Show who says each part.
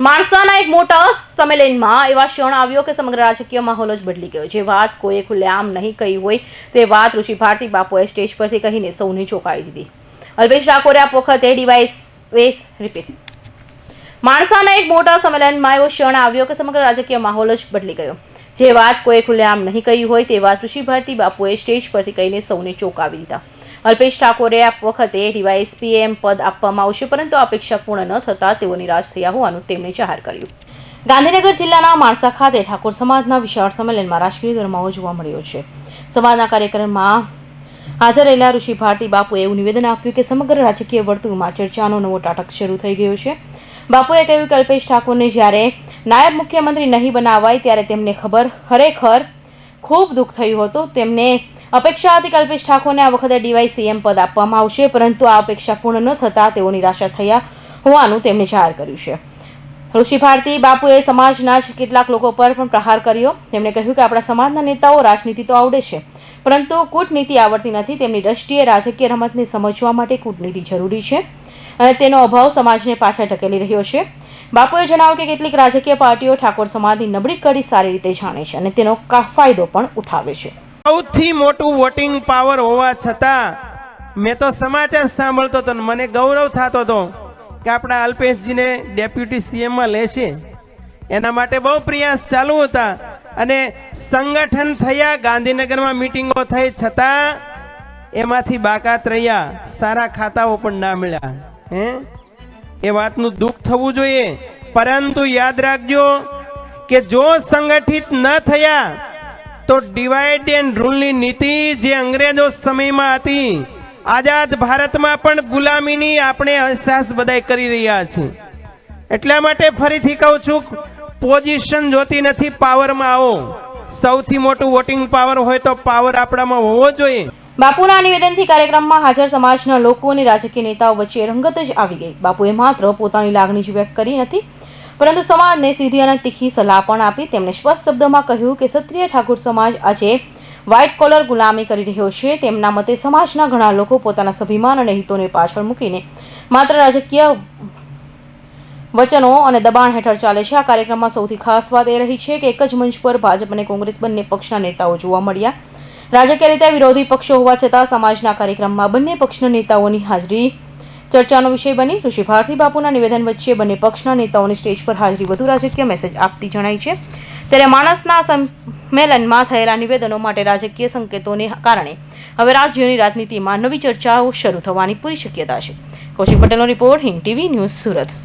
Speaker 1: માણસાના એક મોટા સંમેલનમાં એવા ક્ષણ આવ્યો કે સમગ્ર રાજકીય માહોલ જ બદલી ગયો. જે વાત કોઈએ ખુલ્લેઆમ નહીં કહી હોય, તે વાત ઋષિ ભારતી બાપુએ સ્ટેજ પરથી કહીને સૌને ચોંકાવી દીધી. અલ્પેશ ઠાકોરે આ વખતે ડિવાઇસ વેસ રિપીટ. માણસાના એક મોટા સંમેલનમાં એવો ક્ષણ આવ્યો કે સમગ્ર રાજકીય માહોલ જ બદલી ગયો. જે વાત કોઈએ ખુલ્લેઆમ નહીં કહી હોય, તે વાત ઋષિ ભારતી બાપુએ સ્ટેજ પરથી કહીને સૌને ચોંકાવી દીધા. અલ્પેશ ઠાકોરે આ વખતે ડીવાયસ પીએમ પદ આપવામાં આવશે, પરંતુ અપેક્ષા પૂર્ણ ન થતાં તેઓ નિરાશ થયા હોવાનું તેમણે જાહેર કર્યું. ગાંધીનગર જિલ્લાના માણસા ખાતે ઠાકોર સમાજના વિશાળ સંમેલનમાં રાજકીય ગરમાવો જોવા મળ્યો છે. સમાજના કાર્યક્રમમાં હાજર રહેલા ઋષિ ભારતી બાપુએ એવું નિવેદન આપ્યું કે સમગ્ર રાજકીય વર્તુળમાં ચર્ચાનો નવો ટાટક શરૂ થઈ ગયો છે. બાપુએ કહ્યું કે અલ્પેશ ઠાકોરને જ્યારે નાયબ મુખ્યમંત્રી નહીં બનાવાય, ત્યારે તેમને ખબર ખરેખર ખૂબ દુઃખ થયું હતું. તેમને અપેક્ષા હતી કે અલ્પેશ ઠાકોરને આ વખતે ડીવાય સીએમ પદ આપવામાં આવશે, પરંતુ આ અપેક્ષા પૂર્ણ ન થતાં તેઓ નિરાશા થયા હોવાનું તેમણે જાહેર કર્યું છે. ઋષિ ભારતી, બાપુએ સમાજના જ કેટલાક લોકો પર પણ પ્રહાર કર્યો. તેમણે કહ્યું કે આપણા સમાજના નેતાઓ રાજનીતિ તો આવડે છે, પરંતુ કૂટનીતિ આવડતી નથી. તેમની દ્રષ્ટિએ રાજકીય રમતને સમજવા માટે કૂટનીતિ જરૂરી છે અને તેનો અભાવ સમાજને પાછળ ધકેલી રહ્યો છે. બાપુએ જણાવ્યું કે કેટલીક રાજકીય પાર્ટીઓ ઠાકોર સમાજની નબળી કડી સારી રીતે જાણે છે અને તેનો ફાયદો પણ ઉઠાવે છે.
Speaker 2: સૌથી મોટું વોટિંગ પાવર હોવા છતાં મેં તો સમાચાર સાંભળતો હતો મને ગૌરવ થતો હતો કે આપણા અલ્પેશજીને ડેપ્યુટી સીએમમાં લેશે. એના માટે બહુ પ્રયાસ ચાલુ હતા અને સંગઠન થયા, ગાંધીનગરમાં મિટિંગો થઈ છતાં એમાંથી બાકાત રહ્યા. સારા ખાતાઓ પણ ના મળ્યા. હે? એ વાતનું દુઃખ થવું જોઈએ. પરંતુ યાદ રાખજો કે જો સંગઠિત ન થયા તો ડિવાઇડ એન્ડ રૂલની નીતિ જે અંગ્રેજો સમયમાં હતી, આઝાદ ભારતમાં પણ ગુલામીની આપણે અહેસાસ બધાય કરી રહ્યા છીએ. એટલા માટે ફરીથી કહું છું પોઝિશન જોતી નથી પાવરમાં આવો. સૌથી મોટું વોટિંગ પાવર હોય તો પાવર આપણામાં હોવો જોઈએ.
Speaker 1: બાપુના નિવેદનથી કાર્યક્રમમાં હાજર સમાજના લોકો અને રાજકીય નેતાઓ વચ્ચે રંગત જ આવી ગઈ. બાપુએ માત્ર પોતાની લાગણી જ વ્યક્ત કરી નથી પરંતુ સમાજને સીધી અને તીખી સલાહ પણ આપી તેમણે સ્પષ્ટ શબ્દોમાં કહ્યું કે ક્ષત્રિય ઠાકોર સમાજ આજે વ્હાઇટ કોલર ગુલામી કરી રહ્યો છે. તેમના મતે સમાજના ઘણા લોકો પોતાના સ્વાભિમાન અને હિતોને પાછળ મૂકીને માત્ર રાજકીય વચનો અને દબાણ હેઠળ ચાલે છે. આ કાર્યક્રમમાં સૌથી ખાસ વાત એ રહી છે કે એક જ મંચ પર ભાજપ અને કોંગ્રેસ બંને પક્ષના નેતાઓ જોવા મળ્યા. રાજકીય રીતે વિરોધી પક્ષો હોવા છતાં સમાજના કાર્યક્રમમાં બંને પક્ષના નેતાઓની હાજરી ચર્ચાનો વિષય બની. ઋષિ ભારતી બાપુના નિવેદન વચ્ચે બંને પક્ષના નેતાઓની સ્ટેજ પર હાજરી વધુ રાજકીય મેસેજ આપતી જણાય છે. ત્યારે માણસના સંમેલનમાં થયેલા નિવેદનો માટે રાજકીય સંકેતોને કારણે હવે રાજ્યોની રાજનીતિમાં નવી ચર્ચાઓ શરૂ થવાની પૂરી શક્યતા છે. કૌશિક પટેલનો રિપોર્ટ હિંગ ટીવી ન્યૂઝ સુરત.